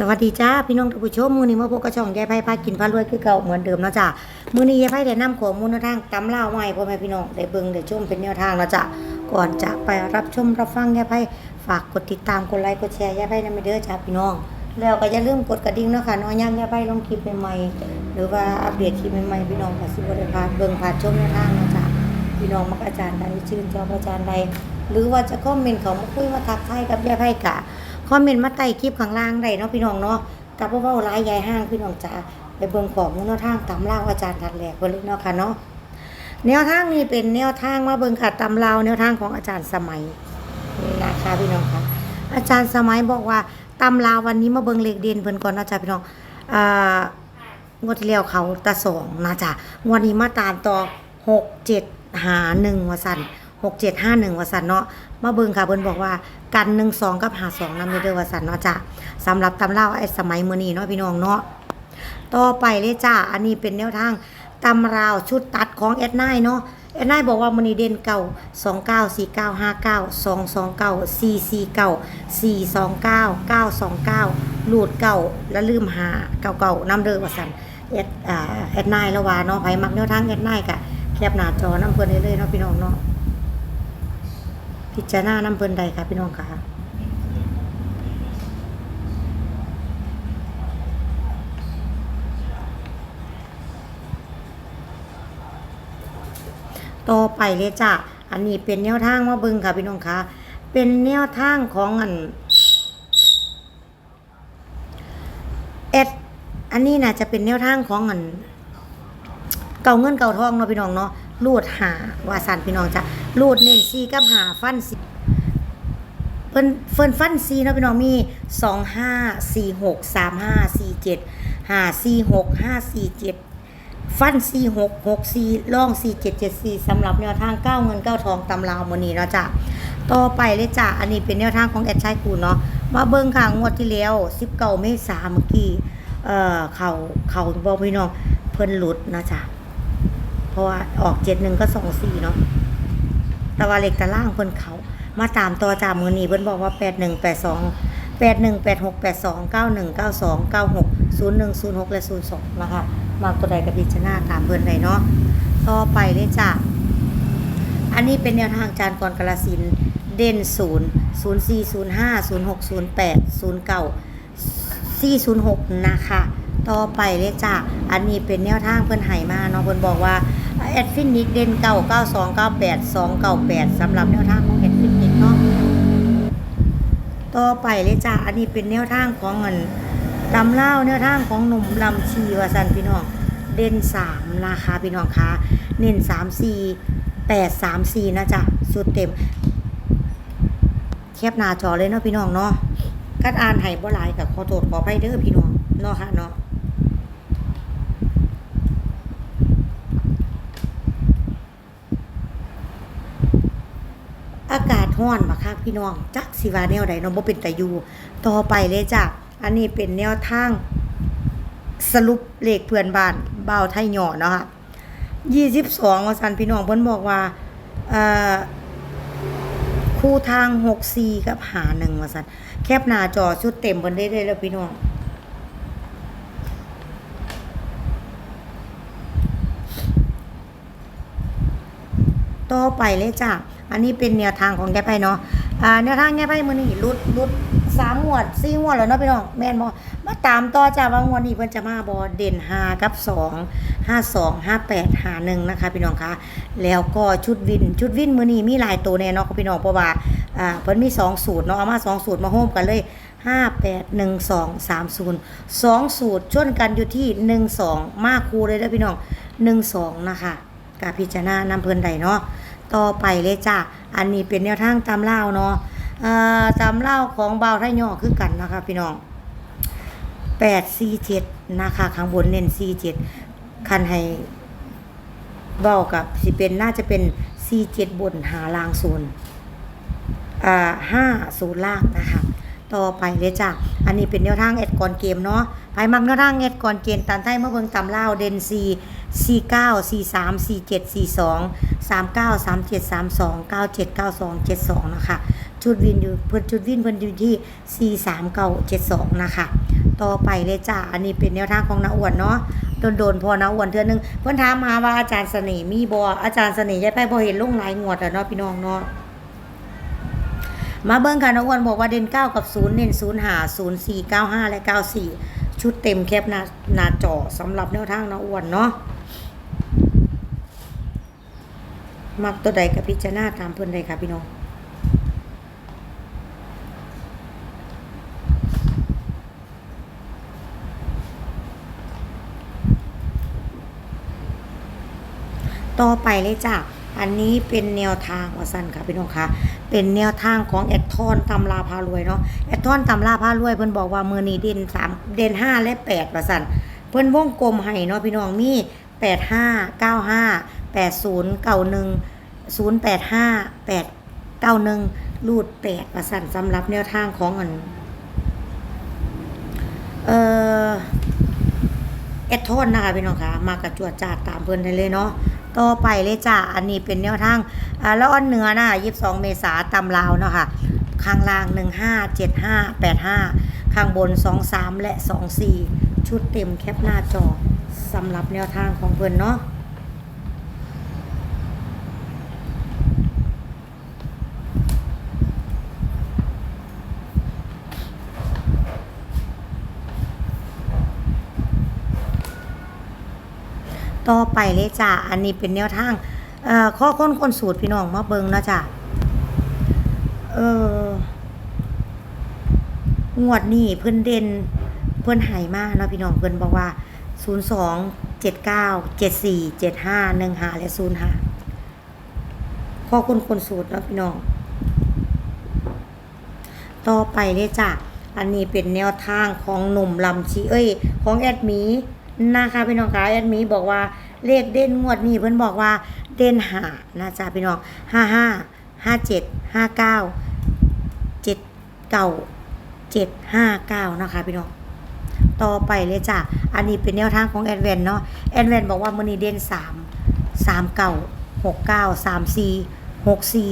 สวัสดีจ้าพี่น้องท่านผู้ชมมือนี้มาพบกับช่องยายไพ่พากินพารวยคือเก่าเหมือนเดิมเนาะจ้ามือนี้ยายไพ่ได้นำข้อมูลนทางตำล่าวมาให้พ่อแม่พี่น้องได้เบิ่งได้ชมเป็นแนวทางเนาะจ้าก่อนจะไปรับชมรับฟังยายไพ่ฝากกดติดตามกดไลค์กดแชร์ยายไพ่นำไปเด้อจ้าพี่น้อง แล้วก็อย่าลืมกดกระดิ่งเนาะค่ะน้อยย่ำยายไพ่ลงคลิปใหม่ๆหรือว่าอัปเดตคลิปใหม่ๆพี่น้องก็สิบ่ได้พลาดเบิ่งพลาดชมแนวทางเนาะจ้าพี่น้องมักอาจารย์ใดชื่นชอบอาจารย์ใดหรือว่าจะคอมเมนต์เขามาคุยมาทักทายกับยายไพ่กะ คอมเมนต์มาใต้คลิปข้างล่างได้เนาะพี่น้องเนาะกับว่าเว้าร้ายยายห้างพี่น้องจ๋าไปเบิ่งของแนวทางตำราวอาจารย์ทัดแหลกเพิ่นเลยเนาะค่ะเนาะแนวทางนี้เป็นแนวทางมาเบิ่งค่ะตำราวแนวทางของอาจารย์สมัยนะคะพี่น้องค่ะ อาจารย์สมัยบอกว่าตำราววันนี้มาเบิ่งเลขเด่นเพิ่นก่อนนาะจ้ะพี่น้องอ่างวดที่แล้วเขาตาสองนะจ๊ะงวดนี้มาตามต่อหกเจ็ดหาหนึ่งวสันหกเจ็ดห้าหนึ่งวสันเนาะมาเบิ่งค่ะเพิ่นบอกว่ากันหนึ่งสองกับหาสองนำเด้อว่าสันเนาะจ้ะสำหรับตำเล่าไอ้สมัยมื้อนี้เนาะพี่น้องเนาะต่อไปเลยจ้าอันนี้เป็นแนวทางตำราวชุดตัดของแอดไนเนาะแอดไนบอกว่ามื้อนีเด่นเก่า2 9 4 9 5 9 2 2 9 4 4 9 4 2 9 9 2 9ลูดเก่าแล้วลืมหาเก่าๆนำเด้อว่าสันแอดอ่าแอดไนแล้วว่าเนาะไผมักแนวทางแอดไนกะแคปหน้าจอน้ำเพิ่นได้เลยเนาะพี่น้องเนาะ พิจารณาน้ำเพิ่นใดค่ะพี่น้องค่ะต่อไปเลยจ้ะ อันนี้เป็นแนวทางมาเบิ่งค่ะพี่น้องคะ เป็นแนวทางของอันแอดอันนี้น่าจะเป็นแนวทางของอัน เก่าเงินเก่าทองเนาะพี่น้องเนาะรูดหาว่าสันพี่น้องจ้ะ รูดเน้นซีกับหาฟันซีเพิ่นเพิ่นฟันซีเนาะพี่น้องมีสองห้าสี่หกสามห้าสี่เจ็ดห้าสี่หกห้าสี่เจ็ดฟันสี่หกหกสี่ล่องสี่เจ็ดเจ็ดสี่สำหรับแนวทางเก้าเงินเก้าทองตำราวมนีเนาะจ้ะต่อไปเลยจ้ะอันนี้เป็นแนวทางของแอดชัยกูเนาะมาเบิ่งค่ะงวดที่แล้วสิบเก้าเมษาเมื่อกี้เอ่อเขาเขาบอกพี่น้องเพิ่นหลุดนะจ๊ะเพราะว่าออกเจ็ดหนึ่งก็สองสี่เนาะ แต่ว่าเล็กตะล่างเพิ่นเขามาตามต่อจามมือนี้เพิ่นบอกว่าแปดหนึ่งแปดสองแปดหนึ่งแปดหกแปดสองเก้าหนึ่งเก้าสองเก้าหกศูนย์หนึ่งศูนย์หกและศูนย์สองนะคะ มาตัวใดกับพิจารณาตามเพิ่นใดเนาะต่อไปเลยจ้ะอันนี้เป็นแนวทางจานกรกาลสินเด่นศูนย์ศูนย์สี่ศูนย์ห้าศูนย์หกศูนย์แปดศูนย์เก้า406นย์หกนะคะ ต่อไปเลยจ้ะอันนี้เป็นแนวทางเพิ่อนให้มาเนาะเพิ่อนบอกว่า แอดฟินิกเด่นเก้าเก้าสองเก้าแปดสองเก้าแปดสำหรับแนวทางของแอดฟินิกเนาะต่อไปเลยจ้ะอันนี้เป็นแนวทางของเงินตำเล่าแนวทางของหนุ่มลำชีวสันพี่น้อง เด่นสามนะคะพี่น้องคะเน้นสามสี่แปดสามสี่นะจ๊ะสุดเต็ม แคบหน้าจอเลยเนาะพี่น้องเนาะกัดอ่านให้บ่หลายกับขอโทษขออภัยเด้อพี่น้องเนาะค่ะเนาะ อากาศร้อนบักคักพี่น้อง จักสิว่าแนวใดเนาะบ่เป็นแตาอยู่ต่อไปเลยจ้ะอันนี้เป็นแนวทาง สรุปเลขเพื่อนบ้านเบาไทยหย่อเนาะค่ะ22ว่าซั่นพี่น้องเพิ่นบอกว่าคู่ทางหกสี่กับหาหนึ่งว่าสันแคบหน้าจอชุดเต็มเพิ่นได้เลยแล้วพี่น้องต่อไปเลยจ้ะ อันนี้เป็นแนวทางของแกไพ่เนาะอ่าแนวทางแกไพ่มือนี่รุดรุดสามงวดสี่งวดแล้วเนาะพี่น้องแม่นบ่มาตามต่อจ้าว่างวดนี้เพิ่นจะมาบ่เด่นห้ากับสองห้าสองห้าแปดห้าหนึ่งนะคะพี่น้องคะแล้วก็ชุดวินชุดวินมือนี้มีหลายตัวแน่เนาะพี่น้องเพราะว่าอ่าเพิ่นมีสองสูตรเนาะเอามาสองสูตรมาโฮมกันเลยห้าแปดหนึ่งสองสามศูนย์สองสูตรชนกันอยู่ที่หนึ่งสองมากคูเลยเด้อพี่น้องหนึ่งสองนะคะกาพิจารณานำเพิ่นใดเนาะ ต่อไปเลยจ้ะอันนี้เป็นแนวทางตามเล่าเนาะอ่อตามเล่าของเบาไทยย่อคือกันนะคะพี่น้องแปดสี่เจ็ดนะคะ ข้างบนเน้นสี่เจ็ดคันให้เบากับสิเป็นน่าจะเป็นสี่เจ็ดบนหาลางศูนย์อ่าห้าศูนย์ล่างนะคะต่อไปเลยจ้ะ อันนี้เป็นแนวทางแอดก่อนเกมเนาะ ไปมักแนวทางแอดก่อนเกมตันไทยเมื่อเบิ่งตำเล่าเดนซี สี่เก้าสี่สามสี่เจ็ดสี่สองสามเก้าสามเจ็ดสามสองเก้าเจ็ดเก้าสองเจ็ดสองนะคะชุดวินอยู่เพิ่นชุดวินเพิ่อนอยู่ที่สี่สามเก้าเจ็ดสองนะคะ ต่อไปเลยจ้าอันนี้เป็นแนวทางของนาอ้วนเนาะโดนๆพอนาอ้วนเทือนึงเพิ่อนถามมาว่าอาจารย์เสน่ห์มีบ่อาจารย์เสน่ห์ยายไปบ่เห็นลุงหลายงวดอะเนาะพี่น้องเนาะมาเบิ่งค่ะนาอ้วนบอกว่าเด่น9 กับ 0เน้น0หา0 4 9 5 และ 94 ชุดเต็มแคปหน้าหน้าจอสำหรับแนวทางน้าอ้วนเนาะ มักตัวใดกับพิจารณาตามเพิ่อนเลยค่ะพี่น้องต่อไปเลยจ้ะ อันนี้เป็นแนวทางว่าสั้นค่ะพี่น้องคะเป็นแนวทางของแอดทอนตำราพารวยเนาะ แอดทอนตำราพารวยเพิ่นบอกว่ามือนี้เด่นสามเด่นห้าและแปดว่าสั้นเพิ่นวงกลมให้เนาะพี่น้องมีแปดห้าเก้าห้า แปดศูนย์เก้าหนึ่งศูนย์แปดห้าแปดเก้าหนึ่งรูดแปดว่าสั้นสำหรับแนวทางของอันเอ่อแอดโทนนะคะพี่น้องคะมากระจวดจาดตามเพิ่อนได้เลยเนาะต่อไปเลยจ้าอันนี้เป็นแนวทางอ่าแล้วอันเหนือนะ22เมษาตำลาวเนาะค่ะข้างล่าง15 75 85ข้างบน23และ24ชุดเต็มแคปหน้าจอสำหรับแนวทางของเพิ่อนเนาะ ต่อไปเลยจ้าอันนี้เป็นแนวทางเอ่อข้อค้นคนสูตรพี่น้องมาเบิงนะจ้าเอองวดนี้เพิ่นเด่นเพิ่นหายมากเนาะพี่น้องเพิ่นบอกว่า02 79 74 75 15และ05ข้อค้นคนสูตรเนาะพี่น้อง ต่อไปเลยจ้ะอันนี้เป็นแนวทางของหนุ่มลำชีเอ้ย ของแอดมี นะคะพี่น้องคะแอดมีบอกว่าเลขเด่นงวดนี้เพิ่นบอกว่าเด่นหานะจ๊ะพี่น้องห้าห้าห้าเจ็ดห้าเก้าเจ็ดเก้าเจ็ดห้าเก้านะคะพี่น้องต่อไปเลยจ้ะอันนี้เป็นแนวทางของแอดเวนเนาะแอดเวนบอกว่ามือนี้เด่นสามสามเก้าหกเก้าสามสี่หกสี่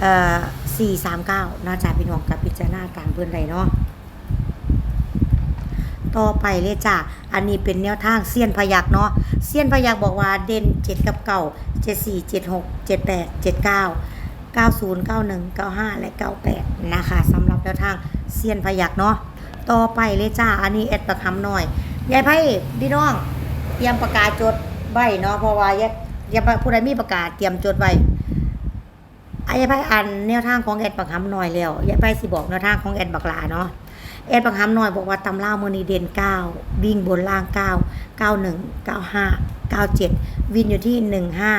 เอ่อสี่สามเก้าน่าจะพี่น้องกับพิจารณาตามเพื่อนไรเนาะ ต่อไปเลยจ้ะ อันนี้เป็นแนวทางเซียนพยักเนาะ เซียนพยักบอกว่าเด่นเจ็ดกับเก้าเจ็ดสี่เจ็ดหกเจ็ดแปดเจ็ดเก้าเก้าศูนย์เก้าหนึ่งเก้าห้าและเก้าแปดนะคะสำหรับแนวทางเซียนพยักเนาะ ต่อไปเลยจ้า อันนี้แอดประคำหน่อย ยายไพ่พี่น้อง เตรียมประกาศจดใบเนาะ เพราะว่ายายยายผู้ใดมีประกาศเตรียมจดไว้อายายไปอ่านแนวทางของแอดบักฮัมหน่อยแล้วยายไปสิบอกแนวทางของแอดบักลาเนาะ แอดบักฮัมหน่อยบอกว่าตำล่ามือนีเด่นเก้าวิ่งบนล่างเก้าเก้าหนึ่งเก้าห้าเก้าเจ็ดวินอยู่ที่หนึ่งห้า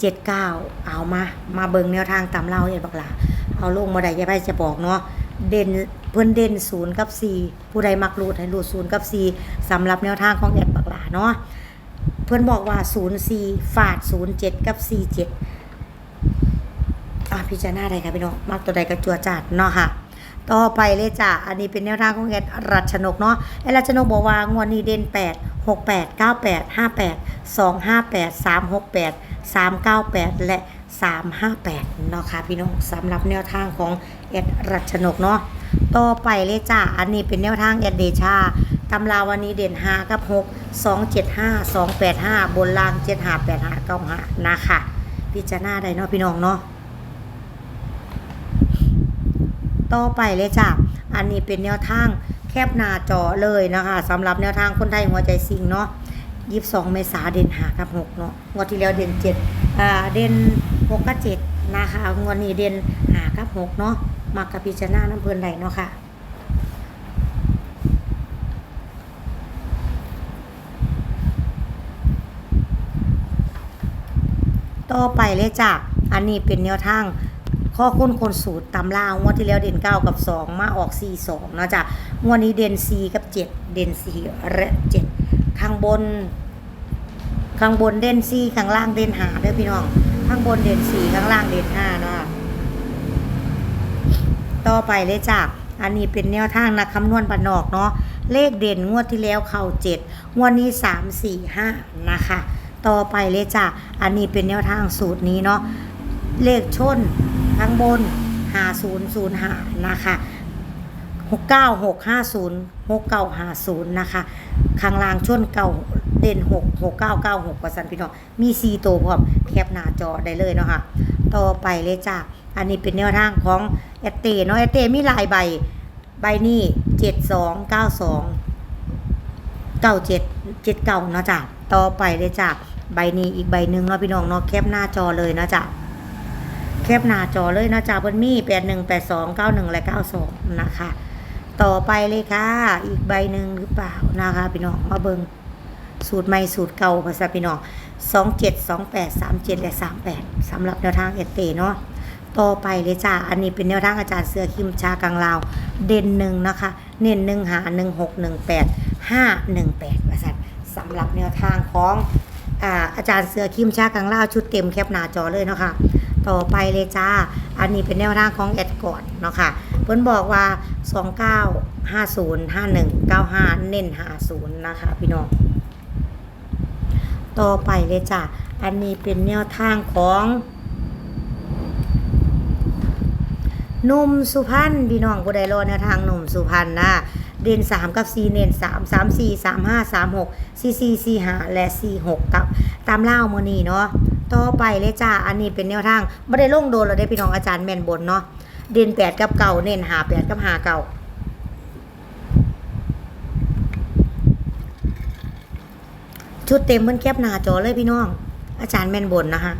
เจ็ดเก้าเอามา มาเบิงแนวทางตำเล่าแอดบักลาเอาลงมาได้ยายไปจะบอกเนาะเด่นเพิ่อนเด่นศูนย์กับสี่ผู้ใดมักรูดให้รูดศูนย์กับสี่สำหรับแนวทางของแอดบักลาเนาะเพิ่อนบอกว่าศูนย์สี่ฝาดศูนย์เจ็ดกับสี่เจ็ดอะพิจารณาได้ค่ะพี่น้องมักตัวใดก็จัวจัดเนาะค่ะ ต่อไปเลยจ้ะ อันนี้เป็นแนวทางของแอดรัชนกเนาะ แอดรัชนกบอกว่างวดนี้เด่น8 6 8 9 8 5 8 2 5 8 3 6 8 3 9 8 และ 3 5 8 เนาะค่ะพี่น้องสำหรับแนวทางของแอดรัชนกเนาะ ต่อไปเลยจ้ะ อันนี้เป็นแนวทางแอดเดชาตำราวันนี้เด่น5กับ 6 2 7 5 2 8 5 บนล่าง 7 5 8 5 9 5นะคะ พิจารณาได้เนาะพี่น้องเนาะ ต่อไปเลยจ้ะ อันนี้เป็นแนวทางแคบหน้าจอเลยนะคะสำหรับแนวทางคนไทยหัวใจสิงเนาะ22เมษาเด่นหากับ6เนาะงวดที่แล้วเด่น7อ่าเด่น6กับ7นะคะงวดนี้เด่นหากับ6เนาะมากับพิจารณาน้ำเพลินใดเนาะค่ะต่อไปเลยจ้ะอันนี้เป็นแนวทาง ข้อค้นคนสูตรตำรางวดที่แล้วเด่น9กับ2มาออก4 2นะจ๊ะงวดนี้เด่น4กับ7เด่น4และ7ข้างบน ข้างบนเด่น4ข้างล่างเด่น5เด้อพี่น้อง ข้างบนเด่น4ข้างล่างเด่น5เนาะต่อไปเลยจ้ะอันนี้เป็นแนวทางนักคำนวณบันนอกเนาะเลขเด่นงวดที่แล้วเข้า7งวดนี้3 4 5นะคะ ต่อไปเลยจ้ะอันนี้เป็นแนวทางสูตรนี้เนาะเลขชน ข้างบนหาศูนย์ศูนย์หานะคะหกเก้าหกห้าศูนย์หกเก้าหาศูนย์นะคะข้างล่างชนเก่าเด่นหกหกเก้าเก้าหกประสันพี่น้องมีซีโตวพร้อมแคปหน้าจอได้เลยเนาะค่ะต่อไปเลยจ้าอันนี้เป็นแนวทางของแอเตเนาะแอเตมีลายใบใบนี้เจ็ดสองเก้าสองเก้าเจ็ดเจ็ดเก้าเนาะจ้ะต่อไปเลยจ้ะใบนี้อีกใบหนึ่งเนาะพี่น้องเนาะแคปหน้าจอเลยเนาะจ้ะ แคปหน้าจอเลยนะจ้ะเพิ่นมีแปดหนึ่งแปดสองเก้าหนึ่งและเก้าสองนะคะ ต่อไปเลยค่ะ อีกใบหนึ่งหรือเปล่านะคะพี่น้องมาเบิงสูตรใหม่สูตรเก่าภาษาพี่น้องสองเจ็ดสองแปดสามเจ็ดและสามแปดสำหรับแนวทางเอเตเนาะต่อไปเลยจ้า อันนี้เป็นแนวทางอาจารย์เสือคิมชากลางลาว เด่นหนึ่งนะคะ เน้นหนึ่งหาหนึ่งหกหนึ่งแปดห้าหนึ่งแปดภาษาสำหรับแนวทางของอาอาจารย์เสือคิมชากลางลาวชุดเต็มแคปหน้าจอเลยเนาะค่ะ ต่อไปเลยจ้า อันนี้เป็นแนวทางของแอดกอนเนาะค่ะเพิ่นบอกว่า 29 50 51 95 เน้น 50 นะคะ พี่น้อง ต่อไปเลยจ้ะอันนี้เป็นแนวทางของหนุ่มสุพรรณพี่น้องผู้ใดรอแนวทางหนุ่มสุพรรณนะเด่น3กับ4เน้น3 3 4 3 5 3 6 4 4 4 5และ4 6กับตามเล่ามือนี้เนาะ ต่อไปเลยจ้า อันนี้เป็นแนวทางไม่ได้ลงโดนเราได้พี่น้องอาจารย์แม่นบนเนาะเด่น8กับเก่าเน้นหา8กับหาเก่าชุดเต็มเพิ่นแคปหน้าจอเลยพี่น้อง อาจารย์แม่นบนนะคะ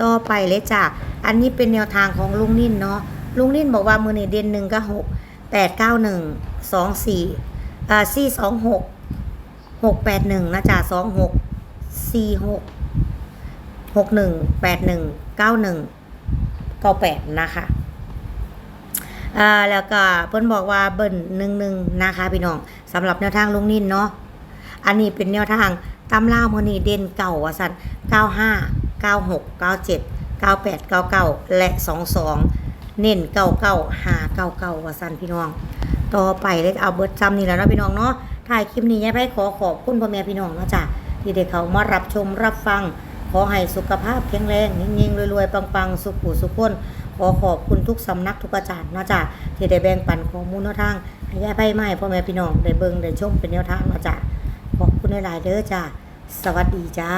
ต่อไปเลยจ้ะอันนี้เป็นแนวทางของลุงนิ่นเนาะลุงนิ่นบอกว่ามือนี่เด่นหนึ่งก็หกแปดเก้าหนึ่งสองสี่อ่าสี่สองหกหกแปดหนึ่งนะจ๊ะสองหกสี่หก หกหนึ่งแปดหนึ่งเก้าหนึ่งเก้าแปดนะคะอ่าแล้วก็เพิ่นบอกว่าเบิ่นหนึ่งหนึ่งนะคะพี่น้องสำหรับแนวทางลุงนินเนาะอันนี้เป็นแนวทางตำล่ามือนี้เด่นเก่าว่าสัน95 96 97 98 99 และ 22 เน้นเก่าเก่าหาเก่าเก่าว่าสันพี่น้อง ต่อไปเลยเอาเบิร์ดซ้ำนี่แล้วนะพี่น้องเนาะถ่ายคลิปนี้ยายไพ่ขอขอบคุณพ่อแม่พี่น้องเนาะจ้ะที่ได้เขามารับชมรับฟัง ขอให้สุขภาพแข็งแรงเง่งๆรวยๆปังๆ สุขหูสุขคนขอขอบคุณทุกสำนักทุกอาจารย์นะจ๊ะที่ได้แบ่งปันข้อมูลแนวทางให้ยายไพ่ไม่พ่อแม่พี่น้องได้เบิ่งได้ชมเป็นแนวทางนะจ๊ะขอบคุณหลายๆเด้อจ้าสวัสดีจ้า